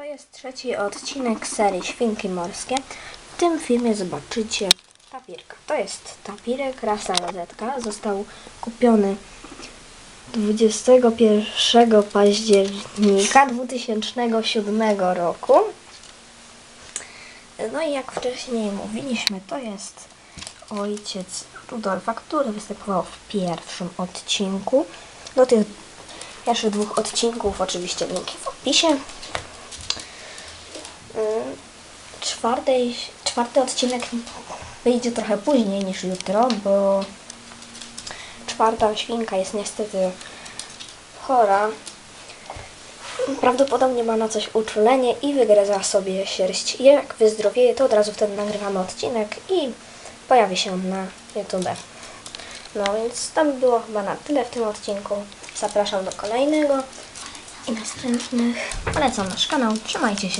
To jest trzeci odcinek serii Świnki Morskie. W tym filmie zobaczycie tapirka. To jest tapirek rasa rozetka. Został kupiony 21 października 2007 roku. No i jak wcześniej mówiliśmy, to jest ojciec Rudolfa, który występował w pierwszym odcinku. Do tych pierwszych dwóch odcinków oczywiście linki w opisie. Czwartej, czwarty odcinek wyjdzie trochę później niż jutro, bo czwarta świnka jest niestety chora. Prawdopodobnie ma na coś uczulenie i wygryza sobie sierść. Jak wyzdrowieje, to od razu wtedy nagrywamy odcinek i pojawi się on na YouTube. No więc to by było chyba na tyle w tym odcinku. Zapraszam do kolejnego i następnych. Polecam nasz kanał. Trzymajcie się.